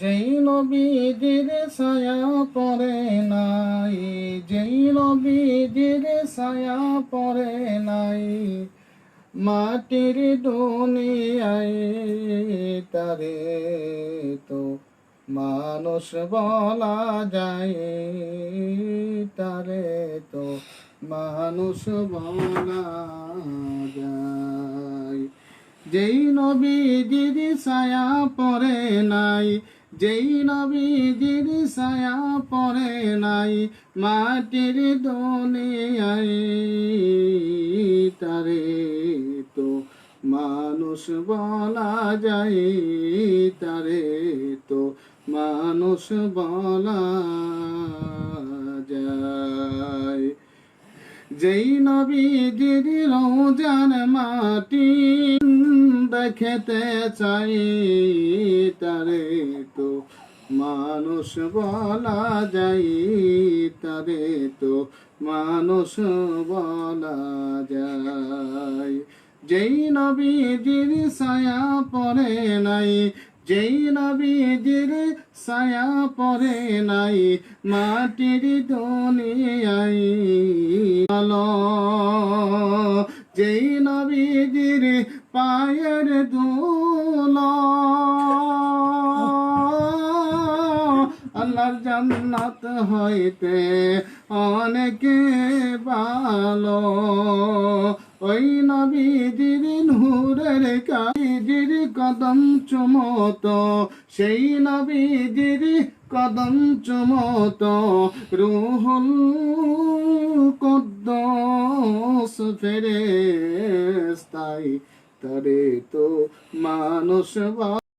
যেই নবীজির ছায়া পড়ে নাই, যেই নবীজির ছায়া পড়ে নাই, মাটির দুনিয়ায় তারে তো মানুষ বলা যায়, তারে তো মানুষ বলা যায়। যেই নবীজির ছায়া পড়ে নাই যেই নবীজির ছায়া পড়ে নাই, মাটির দুনিয়ায় তারে তো মানুষ বলা যায়, তারে তো মানুষ বলা যায়। যেই নবীজির রোজান মাটি দেখতে চাই তারে তো, মানুষ বলা যাই তারে তো, মানুষ বলা যায়। যেই নবীজির ছায়া পড়ে নাই, যেই নবীজির ছায়া পড়ে নাই, মাটির দুনিয়ায় যেই নবীজির পায়ের দুল। আল্লাহর জান্নাত হইতে অনেকে ভালো। ওই নবীজির নূরের কাজির কদম চুমত, সেই নবীজির কদম চুমত, রুহুল কদ্দস ফেরেস্তাই তারে তো মানুষ